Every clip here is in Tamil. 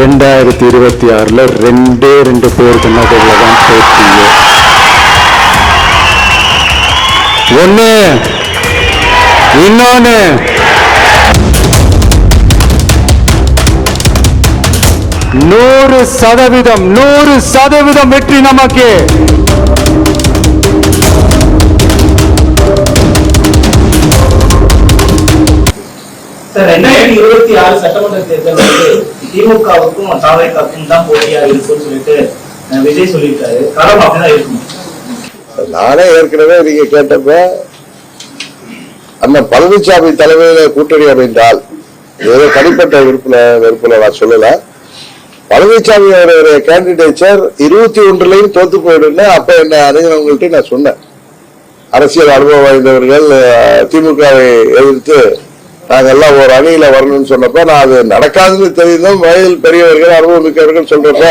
ரெண்டாயிரத்தி இருபத்தி ஆறுல ரெண்டே ரெண்டு பேருக்கு நடுவில் தான் போட்டியே. ஒண்ணு இன்னொன்னு. நூறு சதவீதம் நூறு சதவீதம் வெற்றி நமக்கு. ரெண்டாயிரத்தி இருபத்தி ஆறு சட்டமன்ற தேர்தல் வந்து திமுகவுக்கும் தாவேக்காவுக்கும் தான் போட்டியா இருக்கும்னு சொல்லிட்டு விஜய் சொல்லியிருக்காரு. அப்படிதான் இருக்கும். நானே ஏற்கனவே நீங்க கேட்டப்ப அண்ணன் பழனிசாமி தலைமையில கூட்டணி அமைந்தால் ஏதோ தனிப்பட்ட விருப்புல வெறுப்புல நான் சொல்லல. பழனிசாமி அவருடைய கேண்டிடேச்சர் இருபத்தி ஒன்றுலயும் தோத்து போயிடுன்னு அப்ப என்ன அணுகினவங்கள்ட்ட நான் சொன்னேன். அரசியல் அனுபவம் வாய்ந்தவர்கள் திமுகவை எதிர்த்து நாங்கெல்லாம் ஒரு அணியில வரணும்னு சொன்னப்ப நான் அது நடக்காதுன்னு தெரிந்தும் வயதில் பெரியவர்கள் அனுபவம் மிக்கவர்கள் சொல்றப்ப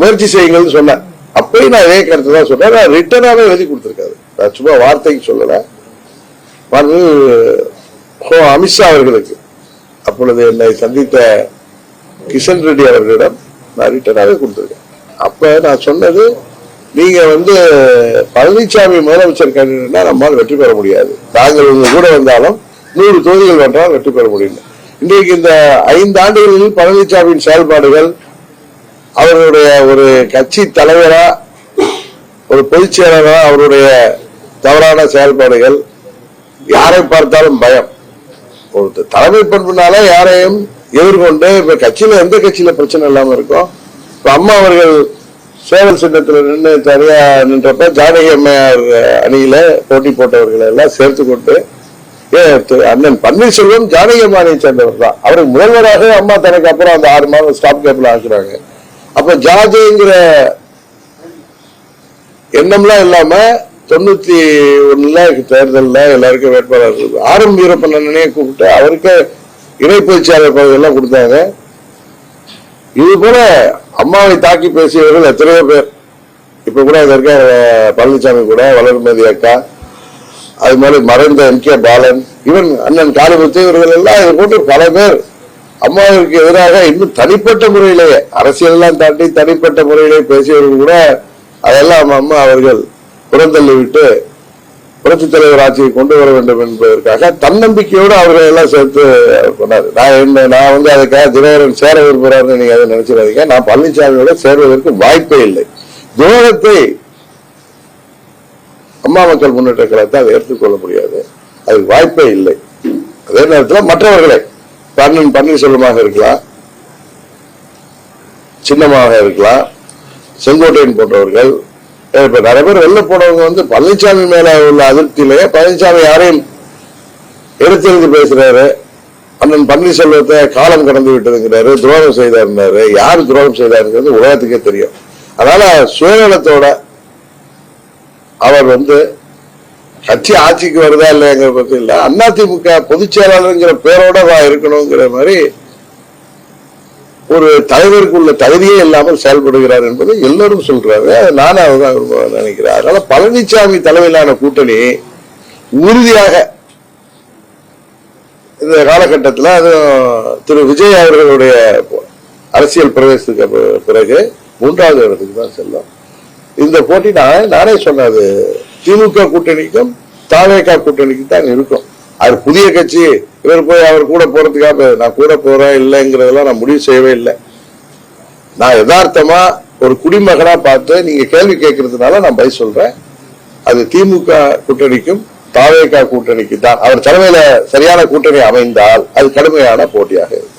முயற்சி செய்யுங்கள்னு சொன்னேன். அப்பயும் நான் இதே கருத்து தான் சொன்னேன். நான் ரிட்டனாவே எழுதி கொடுத்துருக்காரு. நான் சும்மா வார்த்தைக்கு சொல்லல. வந்து ஹோ அமித்ஷா அவர்களுக்கு. அப்பொழுது என்னை சந்தித்த கிஷன் ரெட்டி அவர்களிடம் நான் ரிட்டனாவே கொடுத்துருக்கேன். அப்ப நான் சொன்னது நீங்க வந்து பழனிசாமி முதலமைச்சர் கேண்டிடேட்னா நம்மால் வெற்றி பெற முடியாது. நாங்கள் உங்க கூட வந்தாலும் நூறு தொகுதிகள் வென்றால் வெற்றி பெற முடியும். இன்றைக்கு இந்த ஐந்து ஆண்டுகளில் பழனிசாமியின் செயல்பாடுகள் அவருடைய ஒரு கட்சி தலைவரா ஒரு பொதுச் செயலரா அவருடைய தவறான செயல்பாடுகள் யாரை பார்த்தாலும் பயம். ஒரு தலைமை பண்புனால யாரையும் எதிர்கொண்டு இப்ப கட்சியில எந்த கட்சியில பிரச்சனை இல்லாம இருக்கும் இப்ப அம்மா அவர்கள் சேவல் சின்னத்துல நின்று தனியா நின்றப்ப ஜானகி அம்மையார் அணியில போட்டி போட்டவர்களை எல்லாம் சேர்த்து கொண்டு அண்ணன் பன்னீர்செல்வம் ஜானகி அம்மானை சேர்ந்தவர் தான். அவருக்கு முதல்வராக அம்மா தனக்கு அப்புறம் அந்த ஆறு மாதம் ஸ்டாப் கேப்ல ஆக்குறாங்க. அப்ப ஜாஜேங்கிற எண்ணம்லாம் இல்லாம தொண்ணூத்தி ஒண்ணுல தேர்தல்ல எல்லாருக்கும் வேட்பாளர் ஆரம்ப ஆர் வீரப்பன் கூப்பிட்டு அவருக்கு இணை பொதுச்செயலாளர் பதவியெல்லாம் கொடுத்தாங்க. இது போல அம்மாவை தாக்கி பேசியவர்கள் எத்தனையோ பேர். இப்ப கூட இருக்க பழனிசாமி கூட வளர்மதி அக்கா அது மாதிரி மறைந்த எம் கே பாலன் இவன் அண்ணன் காளிமுத்து இவர்கள் எல்லாம் இது போன்று பல பேர் அம்மாவிற்கு எதிராக இன்னும் தனிப்பட்ட முறையிலேயே அரசியலெல்லாம் தாண்டி தனிப்பட்ட முறையிலே பேசியவர்கள் கூட அதெல்லாம் அம்மா அவர்கள் புறந்தள்ளி விட்டு புரட்சித் தலைவர் ஆட்சியை கொண்டு வர வேண்டும் என்பதற்காக தன்னம்பிக்கையோடு அவர்கள் எல்லாம் சேர்த்து பண்ணாரு நான் என்ன நான் வந்து அதுக்காக தினகரன் சேர விரும்புறாருன்னு நீங்க அதை நினைச்சிடாதீங்க. நான் பழனிசாமியோட சேர்வதற்கு வாய்ப்பே இல்லை. துரோகத்தை அம்மா மக்கள் முன்னேற்ற கழகத்தை அதை ஏற்றுக்கொள்ள முடியாது. அதுக்கு வாய்ப்பே இல்லை. அதே நேரத்தில் மற்றவர்களை அண்ணன் பன்னீர்செல்வமாக இருக்கலாம். சின்னமாக இருக்கலாம். செங்கோட்டையன் போன்றவர்கள் இப்போ இப்ப நிறைய பேர் வெளில போனவங்க வந்து பழனிசாமி மேல உள்ள அதிருப்தியிலேயே பழனிசாமி யாரையும் எடுத்தெடுத்து பேசுறாரு. அண்ணன் பன்னீர்செல்வத்தை காலம் கடந்து விட்டதுங்கிறாரு துரோகம் செய்தாருன்னாரு. யார் துரோகம் செய்தாருங்கிறது உலகத்துக்கே தெரியும். அதனால சுயநலத்தோட அவர் வந்து கட்சி ஆட்சிக்கு வருதா இல்லைங்கிற பத்தி இல்லை. அதிமுக பொதுச் செயலாளருங்கிற பேரோட தான் இருக்கணுங்கிற மாதிரி ஒரு தலைவருக்கு உள்ள தகுதியே இல்லாமல் செயல்படுகிறார் என்பதை எல்லாரும் சொல்றாரு. நானும் அதுதான் விரும்ப நினைக்கிறேன். அதனால பழனிசாமி தலைமையிலான கூட்டணி உறுதியாக இந்த காலகட்டத்தில் அது திரு விஜய் அவர்களுடைய அரசியல் பிரவேசத்துக்கு பிறகு மூன்றாவது இடத்துக்கு தான் செல்லும். இந்த போட்டி நான் நானே சொன்னது. திமுக கூட்டணிக்கும் தாவேகா கூட்டணிக்கும் தான் இருக்கும். அது புதிய கட்சி இவர் போய் அவர் கூட போறதுக்காக நான் கூட போறேன் இல்லைங்கிறதெல்லாம் நான் முடிவு செய்யவே இல்லை. நான் யதார்த்தமா ஒரு குடிமகனா பார்த்து நீங்க கேள்வி கேட்கறதுனால நான் பதில் சொல்றேன். அது திமுக கூட்டணிக்கும் தாவேகா கூட்டணிக்கு தான். அவர் தலைமையில சரியான கூட்டணி அமைந்தால் அது கடுமையான போட்டியாக இருக்கும்.